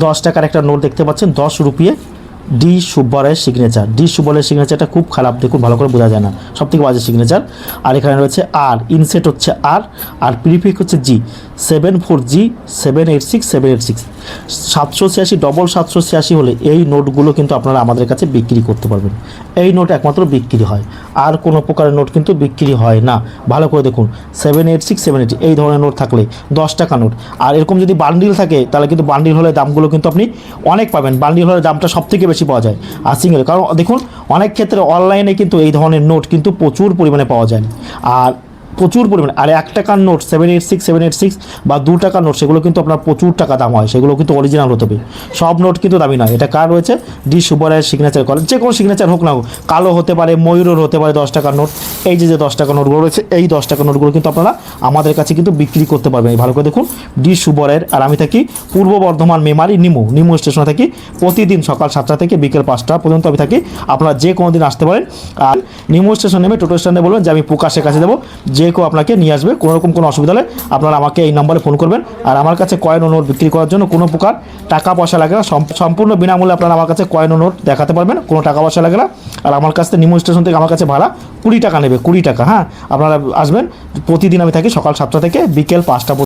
দশ টাকার একটা নোট দেখতে পাচ্ছেন দশ রুপিয়ে ডি সুব্বরের সিগনেচার ডি সুব্বরের সিগনেচারটা খুব খারাপ, দেখুন, ভালো করে বোঝা যায় না। সব থেকে বাজে সিগনেচার আর এখানে রয়েছে আর ইনসেট হচ্ছে আর আর প্রিফিক হচ্ছে G seven four G seven eight six seven eight six সাতশো ছিয়াশি ডবল সাতশো ছিয়াশি হলে এই নোটগুলো কিন্তু আপনারা আমাদের কাছে বিক্রি করতে পারবেন। এই নোট একমাত্র বিক্রি হয়। আর কোনো প্রকারের নোট কিন্তু বিক্রি হয় না। ভালো করে দেখুন seven eight six seven eight এই ধরনের নোট থাকলে দশ টাকা নোট। আর এরকম যদি বান্ডিল থাকে, তাহলে কিন্তু বান্ডিল হলে দামগুলো কিন্তু আপনি অনেক পাবেন। বান্ডিল হলে দামটা সব থেকে বেশি পাওয়া যায় আর সিঙ্গেল কারণ দেখুন অনেক ক্ষেত্রে অনলাইনে কিন্তু এই ধরনের নোট কিন্তু প্রচুর পরিমাণে পাওয়া যায়। আর প্রচুর পরিমাণে। আর এক টাকার note seven eight six seven eight six বা দু টাকার নোট সেগুলো কিন্তু আপনার প্রচুর টাকা দাম হয়। সেগুলো কিন্তু অরিজিনাল হতে হবে। সব নোট কিন্তু দামি নয়। এটা কার রয়েছে? ডি সুবরায়ের সিগনেচার করেন যে কোনো সিগনেচার হোক না হোক, কালো হতে পারে, ময়ূরের হতে পারে দশ টাকার নোট এই যে যে দশ টাকার নোটগুলো রয়েছে, এই দশ টাকার নোটগুলো কিন্তু আপনারা আমাদের কাছে কিন্তু বিক্রি করতে পারবেন। ভালো করে দেখুন, ডি সুবরায়ের আর আমি থাকি পূর্ব বর্ধমান মেমারি নিমু। নিমু স্টেশনে থাকি প্রতিদিন সকাল সাতটা থেকে বিকেল পাঁচটা পর্যন্ত আমি থাকি। আপনারা যে কোনো দিন আসতে পারেন। আর নিমু স্টেশন নেমে টোটো স্ট্যান্ডে বলবেন যে, আমি প্রকাশের কাছে দেবো যে কেউ আপনাকে নিয়ে আসবে কোনোরকম কোনো অসুবিধা হলে আপনারা আমাকে এই নম্বরে ফোন করবেন। আর আমার কাছে কয়েন ও নোট বিক্রি করার জন্য কোনো প্রকার টাকা পয়সা লাগে না। সম্পূর্ণ বিনামূল্যে আপনারা আমার কাছে কয়েন ও নোট দেখাতে পারবেন, কোনো টাকা পয়সা লাগে না। আর আমার কাছে নিমু স্টেশন থেকে আমার কাছে ভাড়া কুড়ি টাকা নেবে, কুড়ি টাকা হ্যাঁ। আপনারা আসবেন, প্রতিদিন আমি থাকি সকাল সাতটা থেকে বিকেল পাঁচটা।